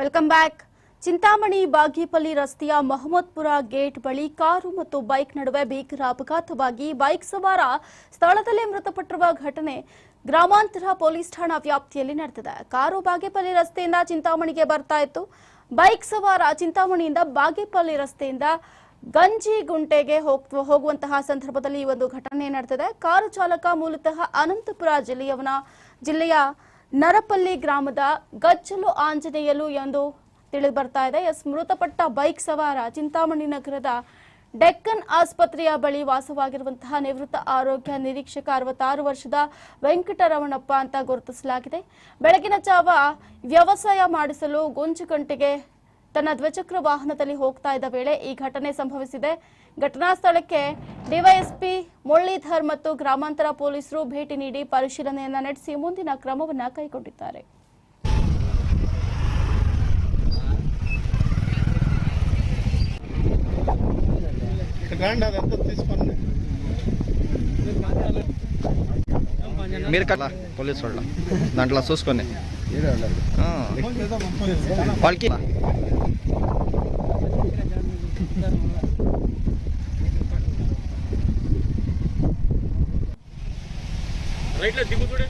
Welcome back. Chintamani Bagepalli ರಸ್ತೆಯ ಮೊಹಮ್ಮದ್ಪುರ gate ಬಳಿ car ಮತ್ತು ಬೈಕ್ ನಡುವೆ ಭೀಕರ ಅಪಘಾತವಾಗಿ ಬೈಕ್ ಸವಾರ ಸ್ಥಳದಲ್ಲೇ ಮೃತಪಟ್ಟಿರುವ ಘಟನೆ ಗ್ರಾಮಾಂತರ ಪೊಲೀಸ್ ಠಾಣಾ ವ್ಯಾಪ್ತಿಯಲ್ಲಿ ನಡೆದಿದೆ. ಕಾರು ಬಾಗೇಪಲ್ಲಿ ರಸ್ತೆಯಿಂದ ಚಿಂತಾಮಣಿಗೆ ಬರ್ತಾ ಇತ್ತು. ಬೈಕ್ ಸವಾರ ಚಿಂತಾಮಣಿಯಿಂದ ಬಾಗೇಪಲ್ಲಿ ರಸ್ತೆಯಿಂದ ಗಂಜಿಗುಂಟೆಗೆ ಹೋಗ್- ಹೋಗುವಂತಹ ಸಂದರ್ಭದಲ್ಲಿ ಈ ಒಂದು ಘಟನೆ ನಡೆದಿದೆ. ಕಾರು ಚಾಲಕ ಮೂಲತಃ ಅನಂತಪುರ ಜಿಲ್ಲೆಯವನ, ಜಿಲ್ಲೆಯ ನರಪಲ್ಲಿ ಗ್ರಾಮದ ಗಚ್ಚಲು ಆಂಜನೇಯಲು ಎಂದು ತಿಳಿದು ಬರ್ತಾ ಇದೆ. ಎಸ್, ಮೃತಪಟ್ಟ ಬೈಕ್ ಸವಾರ ಚಿಂತಾಮಣಿ ನಗರದ ಡೆಕ್ಕನ್ ಆಸ್ಪತ್ರೆಯ ಬಳಿ ವಾಸವಾಗಿರುವಂತಹ ನಿವೃತ್ತ ಆರೋಗ್ಯ ನಿರೀಕ್ಷಕ ಅರವತ್ತಾರು ವರ್ಷದ ವೆಂಕಟರಮಣಪ್ಪ ಅಂತ ಗುರುತಿಸಲಾಗಿದೆ. ಬೆಳಗಿನ ಜಾವ ವ್ಯವಸಾಯ ಮಾಡಿಸಲು ಗುಂಜುಗಂಟೆಗೆ ತನ್ನ ದ್ವಿಚಕ್ರ ವಾಹನದಲ್ಲಿ ಹೋಗ್ತಾ ಇದ್ದ ವೇಳೆ ಈ ಘಟನೆ ಸಂಭವಿಸಿದೆ. ಘಟನಾ ಸ್ಥಳಕ್ಕೆ ಡಿವೈಎಸ್ಪಿ ಮುರಳೀಧರ್ ಮತ್ತು ಗ್ರಾಮಾಂತರ ಪೊಲೀಸರು ಭೇಟಿ ನೀಡಿ ಪರಿಶೀಲನೆಯನ್ನ ನಡೆಸಿ ಮುಂದಿನ ಕ್ರಮವನ್ನ ಕೈಗೊಂಡಿದ್ದಾರೆ గ్రాండ్ అదంతా తీసుకోండి మీరు కట్లా పోలీసు వాళ్ళ దాంట్లో చూసుకొని ఆ. వాళ్ళకి రైట్లో దిగుతుడే